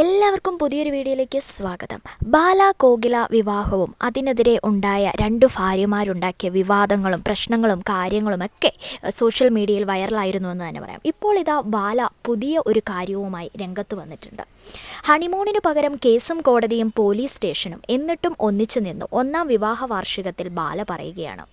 എല്ലാവർക്കും പുതിയൊരു വീഡിയോയിലേക്ക് സ്വാഗതം. ബാല കോകില വിവാഹവും അതിനെതിരെ ഉണ്ടായ രണ്ടു ഭാര്യമാരുണ്ടാക്കിയ വിവാദങ്ങളും പ്രശ്നങ്ങളും കാര്യങ്ങളും ഒക്കെ സോഷ്യൽ മീഡിയയിൽ വൈറലായിരുന്നു എന്ന് തന്നെ പറയാം. ഇപ്പോൾ ഇതാ ബാല പുതിയ ഒരു കാര്യവുമായി രംഗത്ത് വന്നിട്ടുണ്ട്. ഹണിമൂണിന് പകരം കേസും കോടതിയും പോലീസ് സ്റ്റേഷനും എന്നിട്ടും ഒന്നിച്ചു നിന്നു. ഒന്നാം വിവാഹ വാർഷികത്തിൽ ബാല പറയുകയാണ്.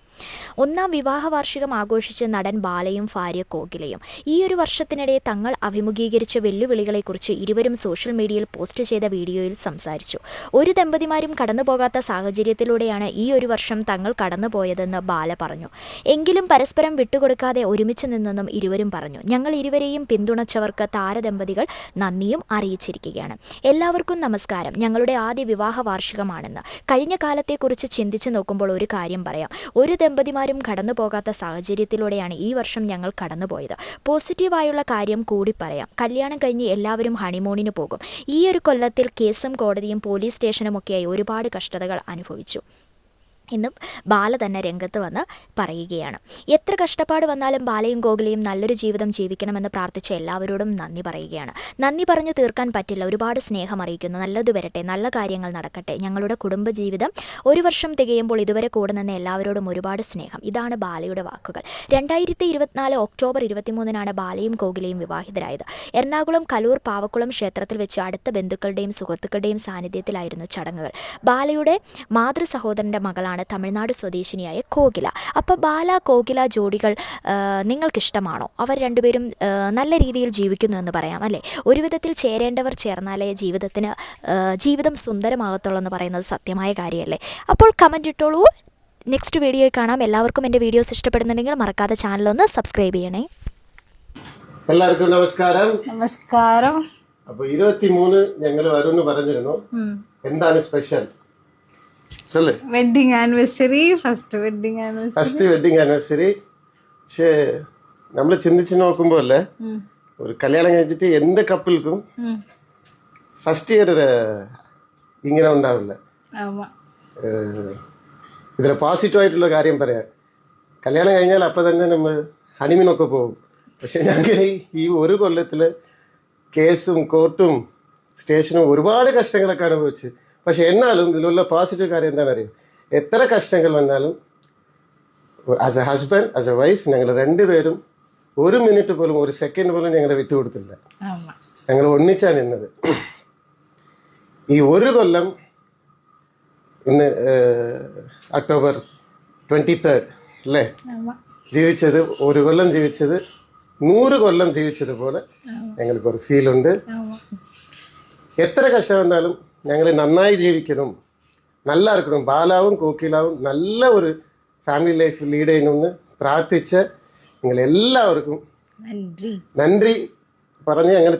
ഒന്നാം വിവാഹ വാർഷികം ആഘോഷിച്ച നടൻ ബാലയും ഭാര്യ കോകിലയും. ഈ ഒരു വർഷത്തിനിടെ തങ്ങൾ അഭിമുഖീകരിച്ച വെല്ലുവിളികളെക്കുറിച്ച് ഇരുവരും സോഷ്യൽ മീഡിയയിൽ പോസ്റ്റ് ചെയ്ത വീഡിയോയിൽ സംസാരിച്ചു. ഒരു ദമ്പതിമാരും കടന്നുപോകാത്ത സാഹചര്യത്തിലൂടെയാണ് ഈ ഒരു വർഷം തങ്ങൾ കടന്നുപോയതെന്ന് ബാല പറഞ്ഞു. എങ്കിലും പരസ്പരം വിട്ടുകൊടുക്കാതെ ഒരുമിച്ച് നിന്നെന്നും ഇരുവരും പറഞ്ഞു. ഞങ്ങൾ ഇരുവരെയും പിന്തുണച്ചവർക്ക് താരദമ്പതികൾ നന്ദിയും അറിയിച്ചിരിക്കുകയാണ്. എല്ലാവർക്കും നമസ്കാരം. ഞങ്ങളുടെ ആദ്യ വിവാഹ വാർഷികമാണെന്ന് കഴിഞ്ഞ കാലത്തെക്കുറിച്ച് ചിന്തിച്ചു നോക്കുമ്പോൾ ഒരു കാര്യം പറയാം. ഒരു ദമ്പതിമാരും കടന്നു പോകാത്ത സാഹചര്യത്തിലൂടെയാണ് ഈ വർഷം ഞങ്ങൾ കടന്നുപോയത്. പോസിറ്റീവായുള്ള കാര്യം കൂടി പറയാം. കല്യാണം കഴിഞ്ഞ് എല്ലാവരും ഹണിമൂണിന് പോകും. ഈ ഒരു കൊല്ലത്തിൽ കേസും കോടതിയും പോലീസ് സ്റ്റേഷനുമൊക്കെയായി ഒരുപാട് കഷ്ടതകൾ അനുഭവിച്ചു. ഇന്നും ബാല തന്നെ രംഗത്ത് വന്ന് പറയുകയാണ്. എത്ര കഷ്ടപ്പാട് വന്നാലും ബാലയും ഗോകുലയും നല്ലൊരു ജീവിതം ജീവിക്കണമെന്ന് പ്രാർത്ഥിച്ച എല്ലാവരോടും നന്ദി പറയുകയാണ്. നന്ദി പറഞ്ഞു തീർക്കാൻ പറ്റില്ല. ഒരുപാട് സ്നേഹം അറിയിക്കുന്നു. നല്ലത് വരട്ടെ. നല്ല കാര്യങ്ങൾ നടക്കട്ടെ. ഞങ്ങളുടെ കുടുംബജീവിതം ഒരു വർഷം തികയുമ്പോൾ ഇതുവരെ കൂടെ നിന്ന് എല്ലാവരോടും ഒരുപാട് സ്നേഹം. ഇതാണ് ബാലയുടെ വാക്കുകൾ. രണ്ടായിരത്തി ഇരുപത്തിനാല് ഒക്ടോബർ ഇരുപത്തിമൂന്നിനാണ് ബാലയും ഗോകുലയും വിവാഹിതരായത്. എറണാകുളം കലൂർ പാവക്കുളം ക്ഷേത്രത്തിൽ വെച്ച് അടുത്ത ബന്ധുക്കളുടെയും സുഹൃത്തുക്കളുടെയും സാന്നിധ്യത്തിലായിരുന്നു ചടങ്ങുകൾ. ബാലയുടെ മാതൃ സഹോദരന്റെ മകളാണ് തമിഴ്നാട് സ്വദേശിനിയായ കോകില. അപ്പോൾ ബാല കോകില ജോഡികൾ നിങ്ങൾക്കിഷ്ടമാണോ? അവർ രണ്ടുപേരും നല്ല രീതിയിൽ ജീവിക്കുന്നു എന്ന് പറയാം അല്ലേ? ഒരു വിധത്തിൽ ചേരേണ്ടവർ ചേർന്നാലേ ജീവിതത്തിന് ജീവിതം സുന്ദരമാകത്തുള്ളൂ എന്ന് പറയുന്നത് സത്യമായ കാര്യമല്ലേ? അപ്പോൾ കമന്റ് ഇട്ടോളൂ. നെക്സ്റ്റ് വീഡിയോ കാണാം. എല്ലാവർക്കും എന്റെ വീഡിയോസ് ഇഷ്ടപ്പെടുന്നുണ്ടെങ്കിൽ മറക്കാതെ ചാനലൊന്ന് സബ്സ്ക്രൈബ് ചെയ്യണേ. എല്ലാവർക്കും നമസ്കാരം. നമസ്കാരം. അപ്പൊ ഇരുപത്തി മൂന്ന് ഞങ്ങൾ വരുമെന്ന് പറഞ്ഞിരുന്നു. എന്താണ് special ചൊല്ലേ wedding anniversary first wedding anniversary first wedding anniversary പക്ഷേ നമ്മൾ ചിന്തിച്ച് നോക്കുമ്പോൾ അല്ലേ ഒരു കല്യാണം കഴിച്ചിട്ട് എന്ത് കപ്പിൾക്കും ഫസ്റ്റ് ഇയർ ഇങ്ങനെ ഉണ്ടാവില്ല. ഇതിൽ പോസിറ്റീവ് ആയിട്ടുള്ള കാര്യം പറയാം. കല്യാണം കഴിഞ്ഞാൽ അപ്പം തന്നെ നമ്മൾ ഹണിമീനൊക്കെ പോകും. പക്ഷെ ഞങ്ങൾ ഈ ഒരു കൊല്ലത്തിൽ കേസും കോർട്ടും സ്റ്റേഷനും ഒരുപാട് കഷ്ടങ്ങളൊക്കെ അനുഭവിച്ച്. പക്ഷെ എന്നാലും ഇതിലുള്ള പോസിറ്റീവ് കാര്യം എന്താണെന്നറിയോ? എത്ര കഷ്ടങ്ങൾ വന്നാലും as a husband as a wife ഞങ്ങൾ രണ്ടുപേരും ഒരു മിനിറ്റ് പോലും ഒരു സെക്കൻഡ് പോലും ഞങ്ങളെ വിട്ടുകൊടുത്തില്ല ഞങ്ങൾ ഒന്നിച്ചാണ് നിന്നത്. ഈ ഒരു കൊല്ലം ഇന്ന് ഒക്ടോബർ ട്വന്റി തേർഡ് അല്ലേ ജീവിച്ചത് ഒരു കൊല്ലം ജീവിച്ചത് നൂറ് കൊല്ലം ജീവിച്ചതുപോലെ ഞങ്ങൾക്ക് ഒരു ഫീലുണ്ട് ഉണ്ട്. എത്ര കഷ്ടം വന്നാലും ഞങ്ങൾ നന്നായി ജീവിക്കണം. നല്ല ഇരിക്കണം ബാലാവും കോക്കിലാവും നല്ല ഒരു ഫാമിലി ലൈഫ് ലീഡ് ചെയ്യണമെന്ന് പ്രാർത്ഥിച്ച് നിങ്ങൾ എല്ലാവർക്കും നന്ദി. നന്ദി പറഞ്ഞ് ഞങ്ങൾ